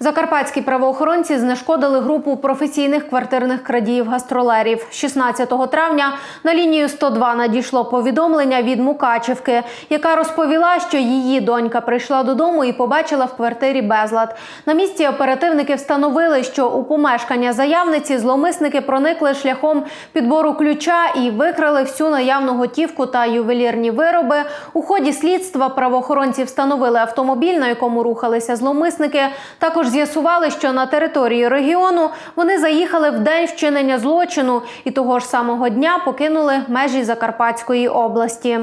Закарпатські правоохоронці знешкодили групу професійних квартирних крадіїв-гастролерів. 16 травня на лінію 102 надійшло повідомлення від Мукачівки, яка розповіла, що її донька прийшла додому і побачила в квартирі безлад. На місці оперативники встановили, що у помешкання заявниці зловмисники проникли шляхом підбору ключа і викрали всю наявну готівку та ювелірні вироби. У ході слідства правоохоронці встановили автомобіль, на якому рухалися зловмисники. Також з'ясували, що на територію регіону вони заїхали в день вчинення злочину і того ж самого дня покинули межі Закарпатської області.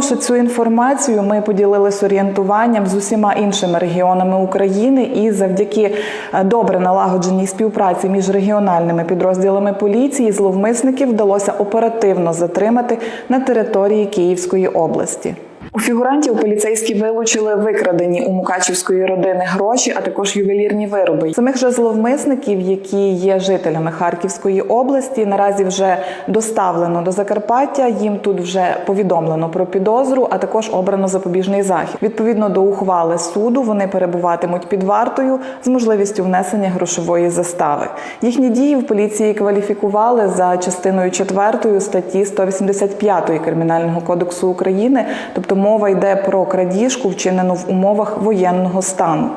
Цю інформацію ми поділилися орієнтуванням з усіма іншими регіонами України, і завдяки е, добре налагодженій співпраці між регіональними підрозділами поліції зловмисників вдалося оперативно затримати на території Київської області. У фігурантів поліцейські вилучили викрадені у Мукачівської родини гроші, а також ювелірні вироби. Самих же зловмисників, які є жителями Харківської області, наразі вже доставлено до Закарпаття. Їм тут вже повідомлено про підозру, а також обрано запобіжний захід. Відповідно до ухвали суду, вони перебуватимуть під вартою з можливістю внесення грошової застави. Їхні дії в поліції кваліфікували за частиною 4 статті 185 Кримінального кодексу України, тобто мова йде про крадіжку, вчинену в умовах воєнного стану.